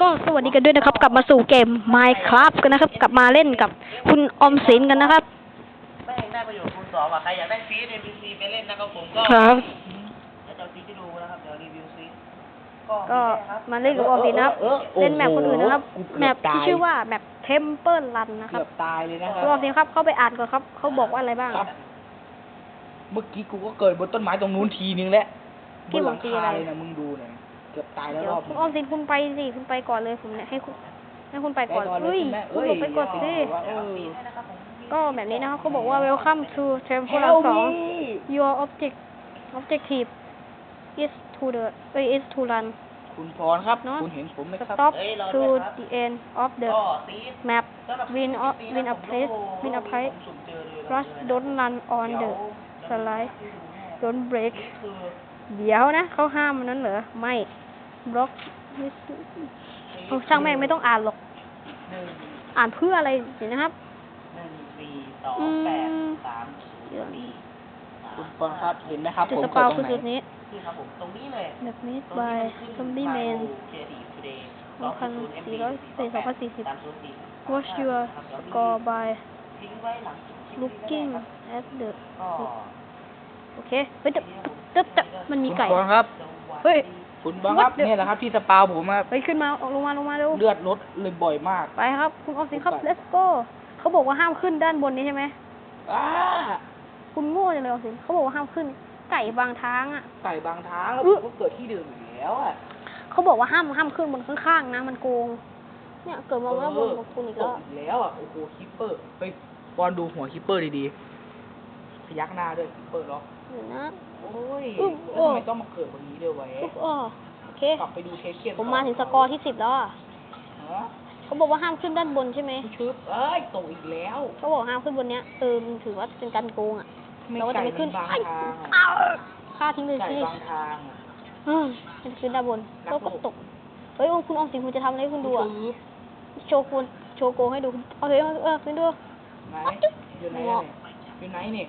ก็สวัสดีกันด้วยนะครับ กลับมาสู่เกม Minecraft กันนะครับ กลับมาเล่นกับคุณออมสินกันนะครับแม่งได้ประโยชน์คูณสองอะใครอยากได้ฟีด NPC ไปเล่นนะครับผมก็ครับจะเอาฟีดให้ดูนะครับเดี๋ยวรีวิวฟีดก็ครับมาเล่นกับออมสินนะครับเออเออเล่นแมปคนอื่นนะครับโอ้โหแมปที่เกือบตายชื่อว่าแมป Temple Run นะคเกืรับอบตายเลยนะคคุณอรัอบมสินครับเข้าไปอ่านก่อนครับเขาบอกว่าอะไรบ้างครับเมื่อกี้กูก็เกิดบนต้นไม้ตรงนู้นทีนึงแล้วที่บนหลังผมตีคาอะไรเลยนะมึงดูหน่อย เกือบตายแล้วเดี๋ยรวอบคุณออมสินคุณไปสิคุณไปก่อนเลยผมเนี่ยให้คุณให้คุณไปก่อนได้ก่อนเลยเฮ้ยใช่ไหมคุณหลบไปก่อนสิเออก็แบบนี้นะครับเขาบอกว่า Welcome to Temple Run สอง Your object objective is to the เอ้ย is to run คุณพรครับเนอะคุณเห็นผมไหมครับ stop เอ้ยรอ to ด้วยครับ the end of the ก็ฟีด map สำหรับ win a feed win a นะผม place ดู win a place ผมสุ่มเจอเลย rush don't run on the slide don't break นี่คือ เดี๋ยวนะเขาห้ามมันนั้นเหรอ ไม่ block โอ้ช่างแม่งไม่ต้องอ่านหรอก หนึ่งอ่านเพื่ออะไรเดี๋ยวนะครับ หนึ่งสี่สองอืมแปดสามศูนย์สี่คุณพรครับเห็นไหมครับจุดผมสเกิปาดวตรคืองไหนจุดนี้นี่ครับผมตรงนี้เลย แบบนี้ตรง by นี้มันขึ้น zombie man เจดีทูเดย์สองพันสี่ร้อยสี่สองพันสี่สิบสามศูนย์สี่ watch your score by ทิ้งไว้หลังคลิปนี้ looking นะครับ at the ก็ โอเคเฮ้ยแต่แต่แต่มันมีคุณไก่พรครับ เฮ้ย คุณบังครับ What the- เนี่ยแหละครับที่สปาวผมครับ เฮ้ยขึ้นมาออกลงมาลงมาเร็ว เลือดลดเลยบ่อยมาก ไปครับ คุณออมสินครับ let's go เขาบอกว่าห้ามขึ้นด้านบนนี้ใช่ไหม อ้าคุณโง่จังเลยออมสินเขาบอกว่าห้ามขึ้น ไก่บางทางอะ ไก่บางทางแล้วอื้ผอมก็เกิดที่เดิมอยู่แล้วอะเขาบอกว่าห้ามห้ามขึ้นบนข้างๆนะมันโกง เนี่ยเกิดมาแล้วบนบนคุณอีกตแล้วกอีกแล้วอะ โอ้โหคิปเปอร์ไปบอลดูหัวคิปเปอร์ดีๆพยักหน้าด้วยคิปเปอร์เนาะเดี๋ยวนะ โอ้ยอื้อแล้วทำไมต้องมาเกิดตรงนี้ด้วยวะปุ๊บอ้อโอเค กลับไปดูเทคเคียนผมมาถึงสกอร์ที่สิบแล้วอะฮะเขาบอกว่าห้ามขึ้นด้านบนใช่ไหมชึบเอ้ยตกอีกแล้วเขาบอกห้ามขึ้นบนเนี้ยเออมันถือว่าเป็นการโกงอะไม่เราก็จะไก่ไม่ขึ้นบางไอ้ทางอ้าอะวฆ่าทิ้งเลยไก่สิบางทางอะเฮ้ยมันขึ้นด้านบนนักก็โลกตก เฮ้ยคุณออมสินคุณจะทำอะไรให้คุณดูอะชึบโชว์คุณโชว์โกงให้ดูเอาเฮ้ยเอาเออคุณดู ไหนอยู่ไหนเนี่ยอยู่ไหนเนี่ย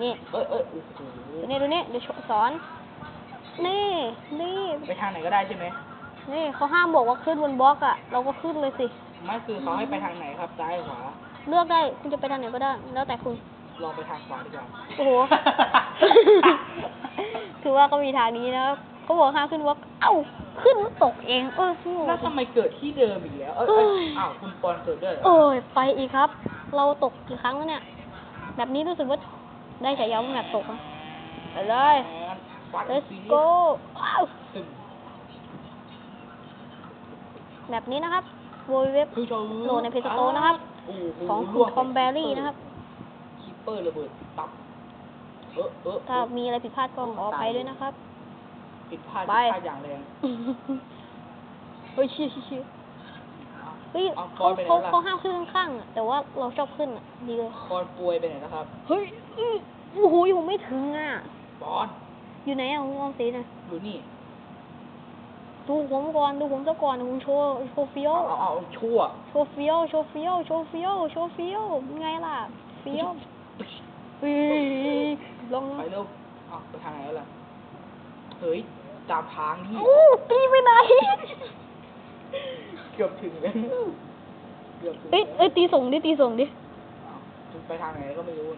นี่เอ้ยเอ้ยโอ้โหดูนี่ดูนี่เดี๋ยวสอน นี่นี่ไปทางไหนก็ได้ใช่ไหมนี่เขาห้ามบอกว่าขึ้นบนบล็อกอะ เราก็ขึ้นเลยสิ ไม่คือเขาให้ไปทางไหนครับซ้ายขวาเลือกได้คุณจะไปทางไหนก็ได้ แล้วแต่คุณลองไปทางขวาดีกว่าโอ้โห ถือว่าก็มีทางนี้นะครับเขาบอกห้ามขึ้นบล็อกเอ้าขึ้นแล้วตกเอง เออโง่แล้วทำไมเกิดที่เดิมอีกแล้วเอ้ยเอ้ยอ้าวคุณปอนเกิดด้วยเหรอเอ้ยไปอีกครับ เราตกกี่ครั้งแล้วเนี่ย แบบนี้รู้สึกว่า ได้ฉายาว่าแบบตกอะไปเลยวัด let's ซี go อ้าวตึงแบบนี้นะครับโวยเว็บคือเจ้าโหลดใน Play Store นะครับโอ้โหของคุล่วณทอมแบรี่นะครับคิปเปอร์ระเบิดตับเออเออถ้ามีอะไรผิดพลาดก็ขออภัยด้วยนะครับ ผิดพลาดไปผิดพลาดอย่างแรง เฮ้ยเชี่ยเชี่ยเชี่ย เฮ้ยเอาเขาปอนไปไหนเขาล่ะ เขาห้ามขึ้นข้างๆอะแต่ว่าเราชอบขึ้นอะดีเลยปอนป่วยไปไหนนะครับเฮ้ยอื้อโอ้โหผมไม่ถึงอะปอนอยู่ไหนอะคุณออมสินอะดูนี่ดูผมก่อนดูผมซะก่อนผมโชว์โชว์เฟี้ยวเอาเอาเอาชั่วโชว์เฟี้ยวโชว์เฟี้ยวโชว์เฟี้ยวโชว์เฟี้ยวเป็นไงล่ะเฟี้ยวเฮ้ยลงไปเร็วอ้าวไปทางไหนแล้วล่ะเฮ้ยตามทางนี่อู้ตีไปไหน เกือบถึงแล้วเกือบถึงเอ้ยเอ้ยตีส่งดิตีส่งดิอ้าวไปทางไหนก็ไม่รู้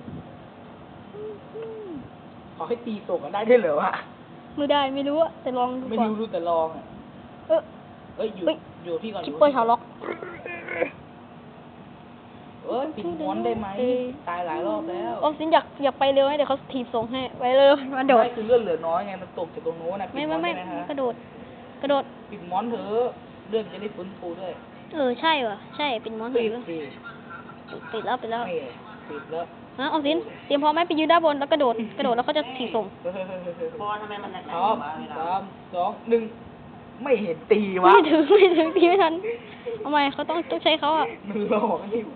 ขอให้ตีส่งกันได้ด้วยเหรอวะไม่ได้ไม่รู้อะแต่ลองดูไม่ก่อนรู้รู้แต่ลองอะเออ เอ้ยอยู่เฮ้ย อยู่ที่ก่อนคิปเปอร์ชาวล็อก เอ้ยปิดม้วนได้ไหมตายหลายรอบแล้วออมสินอยากอยากไปเร็วไหมเดี๋ยวเขาถีบส่งให้ไปเร็วมาโดด ไม่คือเลือดเหลือน้อยไงมันตกจากตรงโน้นนะปิไม่ดไม่ม้วนไม่ได้ไหมฮะกระโดด กระโดด ปิดม้อนเถอะ เลือดจะได้ฟื้นฟูด้วยเออ ใช่ว่ะ ใช่ เป็นมอนปิสีดแล้วสิปิดแล้วปิดแล้วไม่ปิดแล้วฮะออมสินเตรียมพร้อมไหมไปยืนด้านบนแล้วกระโดด กระโดดแล้วเขาจะถีบส่งเฮ้ยเฮ้ยเฮ้ยเฮ้ยเฮ้ยบอลทำไมมันหนักๆพร้อมวะเวลาสามสองหนึ่งไม่เห็นตีวะไม่ถึงไม่ถึงตีไม่ทันทำไมเขาต้องต้องใช้เขาอะ มันหลอกให้อยู่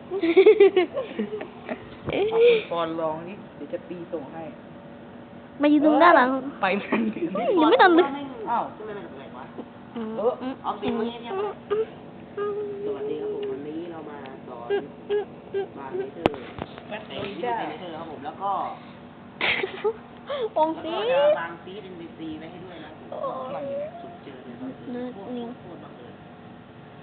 เอาคุณปอนลองนี่เดี๋ยวจะตีส่งให้มายืนตรงด้านหลังไปนั่นถือเฮ้ยยังไม่ทันเลยอ้าวทำไมมันแปลกวะอืม เออมเอาสิมาเงียบๆเลยสวัสดีครับผมวันนี้เรามาสอนบาร์เนเธอร์แบทในโดนที่จ้าบาร์เนเธอร์ครับผมแล้วก็ออมแล้วสิก็จะวางฟีด NPC ไว้ให้ด้วยนะผมนั่นไงสุดเจอเลยครับนะโคตรนิ่งโคตรบังเอิญ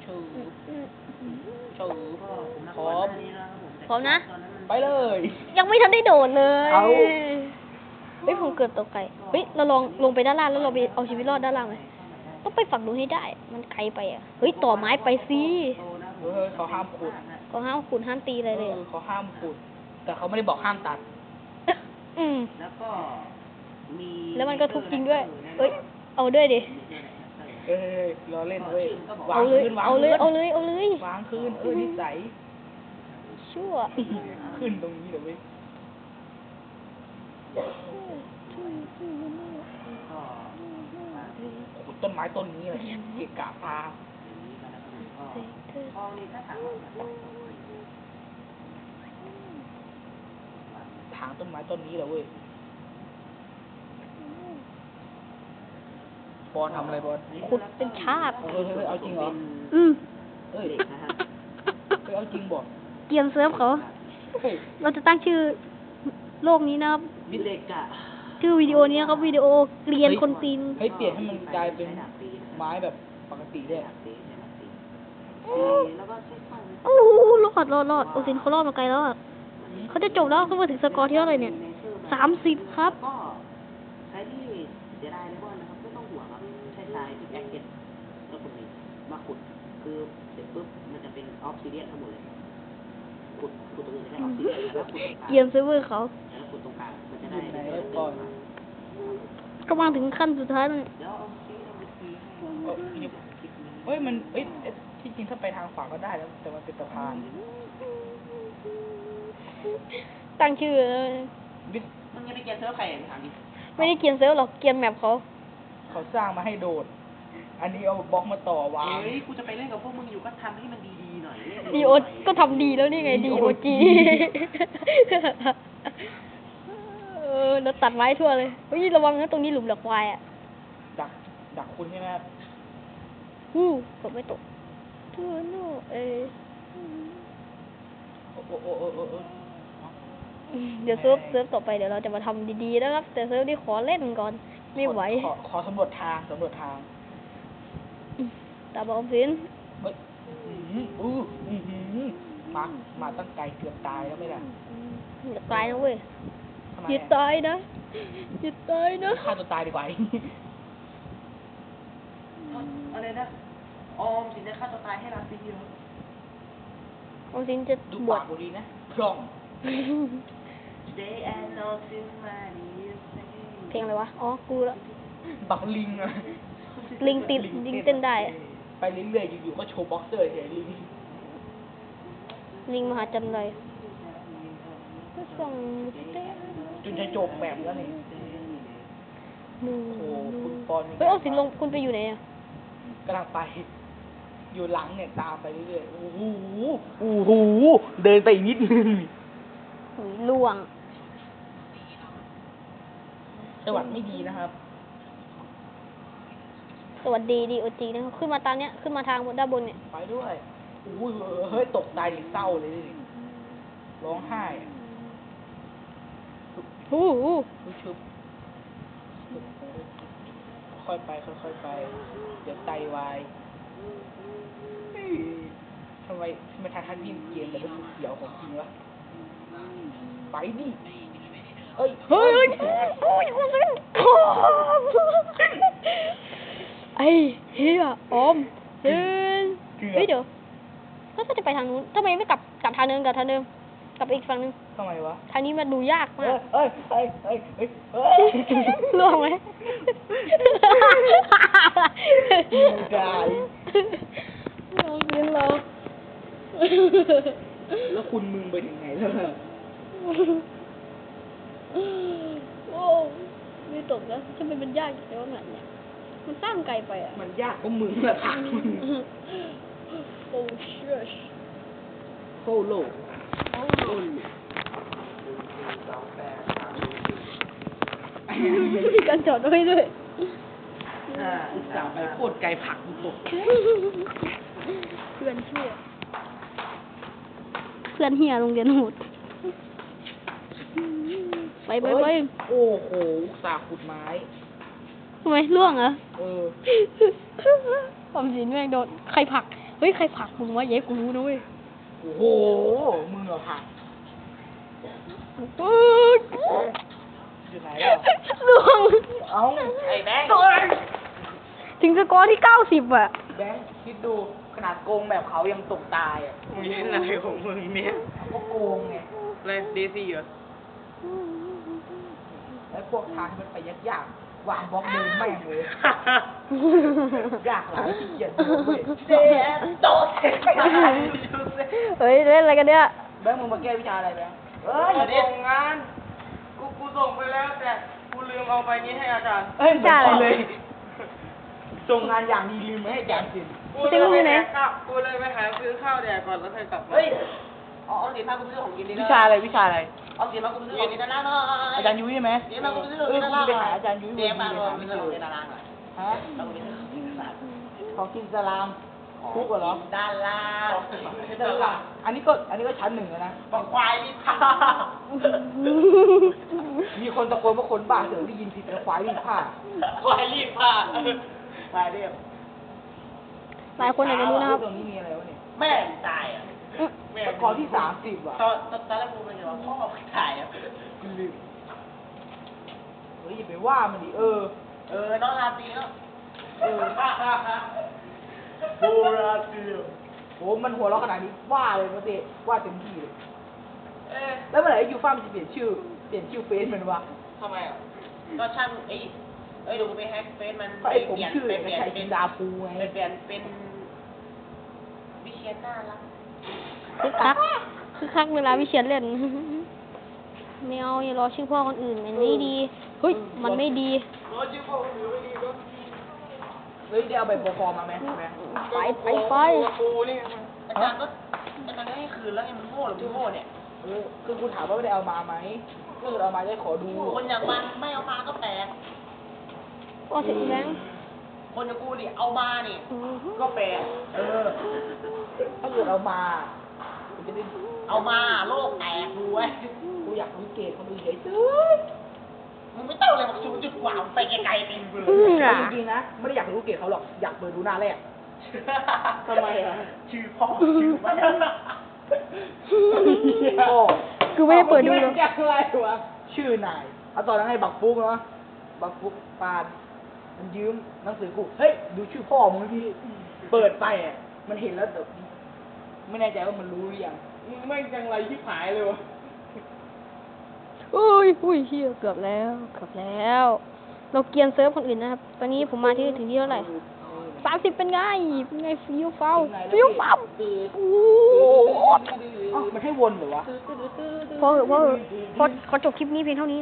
ชื่อชื่อก็ผมมาพร้ก่ออนมหน้านี้นะครับผมแต่พร้อมนะตอนนั้นมันไปเลย ยังไม่ทันได้โดดเลยเอาเฮ้ยผมเกิดตกไก่เฮ้ยเราลองลงไปด้านล่างแล้วเราไปเอาชีวิตรอดด้านล่างไหม ต้องไปฝั่งนู้นให้ได้ มันไกลไปอะ เฮ้ย ต่อไม้ไปสิโตนะผมเฮ้ยเขาห้ามขุดก็ห้ามขุนห้ามตีอะไรเลย เออเขาห้ามขุด แต่เขาไม่ได้บอกห้ามตัด อืม แล้วก็มีแล้วมันก็ทุบจริงด้วย เอ้ย เอาด้วยดิ เอ้ยล้อเล่นเว้ยวาเอางเลยขึ้นวางเอาเลยขึ้นเอาเลย เอาเลย วางขึ้นเออนิสัยชั่ว ขึ้นตรงนี้เลยเว้ย ก็ ขุด ต้นไม้ต้นนี้เลยเกะกะตาอย่างนี้ก็แล้วกันก็ทองนี่ถ้าถามว่าถางต้นไม้ต้นนี้เลยเว้ยบอลทำอะไรบอลขุดเป็นชาติเฮ้ยเฮ้ยเฮ้ยเอาจริงเหรอ อืมเอ้ยเด็กนะฮะเฮ้ยเอาจริงบอก เกียมเซิร์ฟเขา เฮ้ย เราจะตั้งชื่อโลกนี้นะครับบิเล็กอะ ชื่อวิดีโอนี้นะครับวิดีโอเกลียนคนตีนเฮ้ยเปลี่ยนให้มันกลายเป็นไม้แบบปกติได้อะตีใช่ไหมตีแล้วก็ใช้ฟันโอ้โหรอดรอดรอดโอซินเขารอดมาไกลแล้วอะเขาจะจบแล้วเขามาถึงสกอร์ที่เท่าไหร่เนี่ยสามสิบครับก็ใช้ที่เสียดายเลยว่านะครับไม่ต้องห่วงครับใช้ทรายที่แอคเก็ตแล้วตรงนี้มาขุดคือเสร็จปุ๊บมันจะเป็นออฟซิเดียนทั้งหมดเลยขุดขุดตรงนี้จะได้ออฟซิเดียนแล้วขุดตรงกลางเกียมเซิร์ฟเวอร์เขา ก่อนก็มาถึงขั้นสุดท้ายแล้วเนี่ยเดี๋ยวเอาซีเอาไปซีให้เอ้ยนี่เฮ้ยมันเอ้ยเอ๊ะที่จริงถ้าไปทางขวาก็ได้แล้ว แต่มันเป็นสะพาน ตั้งชื่อวิทมึงยังไปเกียร์เซิร์ฟใครอะถามดิไม่ได้เกียนเซิร์ฟหรอกเกียนแมปเขา เขาสร้างมาให้โดด อันนี้เอาบล็อกมาต่อวางเฮ้ยกูจะไปเล่นกับพวกมึงอยู่ก็ทำให้มันดีๆหน่อยเล่นดีโอก็ทำดีแล้วนี่ไงดีโอจี เออแล้วตัดไม้ทั่วเลยเฮ้ยระวังนะตรงนี้หลุมหลักควายอะดักดักคุณใช่ไหมครับฮู้กดไม่ตกทั่วโน่เออโอ้โอ้โอ้โอ้โอ้โอ้เดี๋ยวเซิร์ฟเซิร์ฟต่อไปเดี๋ยวเราจะมาทำดีๆนะครับ แต่เซิร์ฟนี่ขอเล่นก่อน ไม่ไหว ขอขอสำรวจทางสำรวจทางตาบอมสินเฮ้ยอื้อหืออู้อื้อหือมามาตั้งไกลเกือบตายแล้วไม่ล่ะอย่าตายนะเว้ยทำไม อย่าอะตายนะอย่าตายนะฆ่าตัวตายดีกว่าอะไรนะ ออมสินจะฆ่าตัวตายให้ราซีเหรอออมสินจะดูบวปาชกกูดีนะพร่อง Today I know too many เพลงอะไรวะ อ๋อ กูละ บักลิงอะลิงติดลิงเต้นได้อะ ไปเรื่อยๆอยู่ๆก็โชว์บ็อกเซอร์เฉยลิงลิงมหาจันไรก็ส่งเต้น จนจะจบแบบแล้วนี่หนึ่งโอ้โหคุณปอนนี่เฮ้ยออมสินลงคุณไปอยู่ไหนอะกำลังไป อยู่หลังเนี่ยตามไปเรื่อยๆโอ้โหโอ้โหเดินไปอีกนิดนึงหุยล่วง จังหวัดไม่ดีนะครับ สวัสดีดีโอจีนะครับขึ้นมาตามเนี้ยขึ้นมาทางบนด้านบนเนี่ย ไปด้วยโอ้ยเฮ้ยตกใจดิเศร้าเลยดิร้องไห้อะ ฮู้ฮู้ชุบชุบค่อยไปค่อยๆไป เดี๋ยวไตวายเฮ้ยทำไมทำไมทางทันดินเกมแต่เป็นสีเขียวของจริงวะไปดิเอ้ยเฮ้ยเฮ้ยโอ้ยออมสินโอ้ไอ้เฮียออมสินเกือบเฮ้ยเดี๋ยวก็จะไปทางนู้นทำไมไม่กลับกลับทางเดิมกลับทางเดิม กลับไปอีกฝั่งหนึงทำไมวะทางนี้มันดูยากมาเอ้กยเอ้ยเอ้ยเอ้ยเอ้ยเอ้ยล่วงไหมกายน้องกินเราแล้วคุณมึงไปถึงไหนแล้วล่ะโอ้ไม่ตกนะทำไมมันยากแต่ว่ามันเนี่ย มันสร้างไกลไปอะ มันยากก็มึงละผักมึง โอ้เชื่อโคโลกมีการจอดไว้ด้วยอ่าอุตส่าห์ไปโคตรไกลผักมึงตกเพื่อนเชื่อเพื่อนเฮียโรงเรียนโหดไปไปไปเฮ้ยโอ้โหอุตส่าห์ขุดไม้ทำไมล่วงเหรอเออความสินแม่งโดนใครผลัก เฮ้ย ใครผลักมึงวะเย้กูรู้นะเว้ยโอ้โหมึงเหรอผักเฮ้ยอยู่ไหนแล้วล่วงเอ้าไอ้แบงค์ถึงสกอร์ที่เก้าสิบอะแบงค์คิดดูขนาดโกงแบบเขายังตกตายอะมึงเล่นอะไรของมึงเนี่ยก็โกงไงเล่นเดซี่เหรอแล้วพวกทางที่มันไปยากๆ วางบล็อกเดินแม่งเลยยากหลายที่เกียจเดินเว้ยเจ๊โตเสร็จเฮ้ยเล่นอะไรกันเนี่ยแบงค์มึงมาแก้วิชาอะไรแบงค์เอ้ยส่งงาน กูกูส่งไปแล้วแต่กูลืมเอาไปนี้ให้อาจารย์เอ้ยวิชาอะไรเหมืนเลย ส่งงานอย่างดีลืมไม่ให้อาจารย์กินกูติ๊งอยู่ไหนข้าวกูเลยไปหาซื้อข้าวแดกก่อนแล้วค่อยกลับมา เฮ้ยเอาเอาสิมากูไปซื้อของกินดีวิชาอะไรวิชาอะไร เอาสิมากูไปซื้อของกินด้านล่างหน่อยอาจารย์ยุ้ยใช่ไหมเดี๋ยวมากูไปซื้อของเอกิอนด้านกูล่างไปหาอาจารย์ยุ้ยเดี๋ยวมากูกูไปไปหาซื้อของกินด้านล่างหน่อยฮะมากูไปซื้อของกินด้านล่างขอกินสลามคุกเหรอด้านล่างด้านหลังอันนี้ก็อันนี้ก็ชั้นหนึ่งแล้วนะบอกควายนี่ผ้ามีคนตะโกนว่าคนบ้าเสือได้ยินผิดแล้วควายวิ่งผ่าควายรีบผ้าควายเรียบหลายคนอาจจะรู้นะครับ ตรงนี้มีอะไรวะเนี่ยแม่งตายอะอื้อ แม่สกอร์ที่สามสิบอะตอนตอนตอนแรกกูเป็นยังไงวะพ่อไม่ตายอะกูลืมเฮ้ยอย่าไปว่ามันดิเออ เออน้องราตรีเนาะเออ โบราณเตียวโหมันหัวเราะขนาดนี้ว่าเลยมาเตะว่าเต็มที่เลย เอ๊ะแล้วเมื่อไหร่ไอ้ยูฟ่ามันจะเปลี่ยนชื่อ เปลี่ยนชื่อเฟซมันวะ ทำไมอะก็ช่างไอ้เอ้ยเดี๋ยวกูไปแฮกเฟซมันก็ไอ้ผมเปลี่ยนชื่อไปไอ้เปลี่ยนชัยเป็จินนดาภูไงไปเปลี่ยนเป็นวิเชียนน่ารัก คึกคักคึกคักเวลาวิเชียนเล่นไม่เอาอย่ารอชื่อพ่อคนอื่นมันไม่ดีเฮ้ยมันไม่ดีเฮ้ยได้เอาใบปกครองมาไหมแม่ไปไปไปกูนี่อาจารย์ก็อาจารย์ก็ให้คืนแล้วไงมึงโง่หรือมึงโง่เนี่ยเออคือกูถามว่าไม่ได้เอามาไหมก็คือเอามาจะได้ขอดู คนอย่างมันไม่เอามาก็แปลกก็เสร็จแล้วคนอย่างกูนี่เอามานี่อื้อหือก็แปลกเออ ถ้าเกิดเอามากูจะได้เอามาโลกแตกดูไว้กูอยากรู้เกรดคนอื่นเฉยมึงไม่ต้องเลยมาชูจุดกว่ามึงไปไกลๆเป็นกูเลอื้อยๆอะ จริงๆนะไม่ได้อยากรู้เกรดเขาหรอกอยากเปิดดูหน้าแรก ทำไมอะ ชื่อพ่อชื่อแม่โอ้กูไม่ได้เปิดดูหรอกมึงจะอะไรวะชื่อนายเอาตอนนั้นให้บักฟุกเนาะบักฟุกปานมันยืมหนังสือกูเฮ้ยดูชื่อพ่อมึงดิพี่เปิดไปอะ มันเห็นแล้วแต่ไม่แน่ใจว่ามันรู้หรือยังมึงไม่จังไรที่หายเลยวะอุ้ยอุ้ยเฮียเกือบแล้วเกือบแล้ว เราเกรียนเซิร์ฟคนอื่นนะครับ ตอนนี้ผมมาที่ถึงที่เท่าไหร่สามสิบเป็นไงเป็นไงฟิวเฝ้าฟิวเฝ้าโอ้โหอ้าวมันให้วนเหรอวะพอเหอะพอเหอะขอขอจบคลิปนี้เพียงเท่านี้